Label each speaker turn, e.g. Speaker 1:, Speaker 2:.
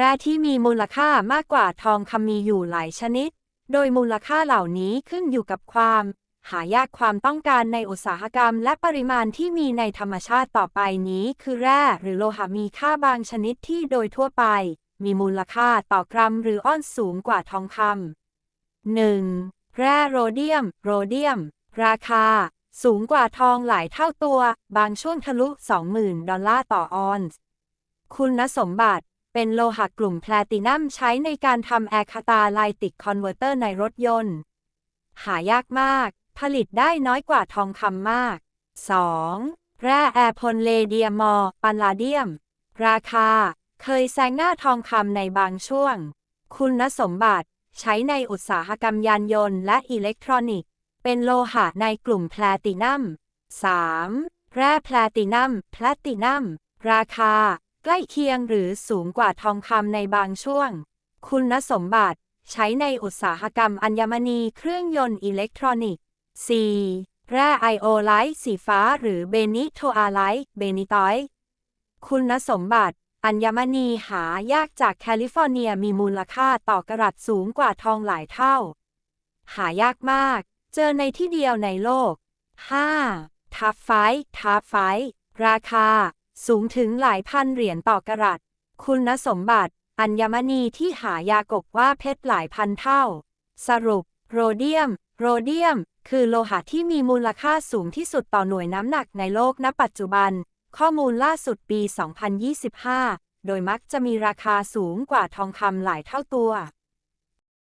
Speaker 1: แร่ที่มีมูลค่ามากกว่าทองคำมีอยู่หลายชนิด โดยมูลค่าเหล่านี้ขึ้นอยู่กับความ หายากความต้องการในอุตสาหกรรม และปริมาณที่มีในธรรมชาติต่อไปนี้ คือแร่หรือโลหะมีค่าบางชนิดที่โดยทั่วไป มีมูลค่าต่อกรัมหรือออนสูงกว่าทองคำ 1. แร่โรเดียม โรเดียม ราคา สูงกว่าทองหลายเท่าตัว บางช่วงทะลุ 20,000 ดอลลาร์ต่อออนซ์ คุณสมบัติ เป็นโลหะกลุ่มแพลตินัมใช้ในการทำแอร์คาตาไลติกคอนเวอร์เตอร์ในรถยนต์ หายากมาก ผลิตได้น้อยกว่าทองคำมาก 2. แร่แอร์พลเลเดียมอร์ปันลาเดียม ราคา เคยแซงหน้าทองคำในบางช่วง คุณสมบัติ ใช้ในอุตสาหกรรมยานยนต์และอิเล็กทรอนิกส์ เป็นโลหะในกลุ่มแพลตินัม 3. แร่แพลตินัม แพลตินัม ราคา ล้เคียงหรือสูงกว่าทองคำในบางช่วง คุณสมบัติ ใช้ในอุตสาหกรรมอัญมณีเครื่องยนต์อิเล็กทรอนิกส์ 4. แร่ไอโอไลท์สีฟ้าหรือเบนิโทอาไลท์เบนิตอยคุณสมบัติ อัญมณีหายากจากแคลิฟอร์เนียมีมูลค่าต่อกระดัษสูงกว่าทองหลายเท่า หายากมาก เจอในที่เดียวในโลก 5. ทับไฟทับไฟ ราคา สูงถึงหลายพันเหรียญต่อกระดัษคุณสมบัติ อัญมณีที่หายากกว่าเพชรหลายพันเท่า สรุป โรเดียม โรเดียม คือโลหะที่มีมูลค่าสูงที่สุดต่อหน่วยน้ำหนักในโลกณปัจจุบัน ข้อมูลล่าสุดปี 2025 โดยมักจะมีราคาสูงกว่าทองคำหลายเท่าตัว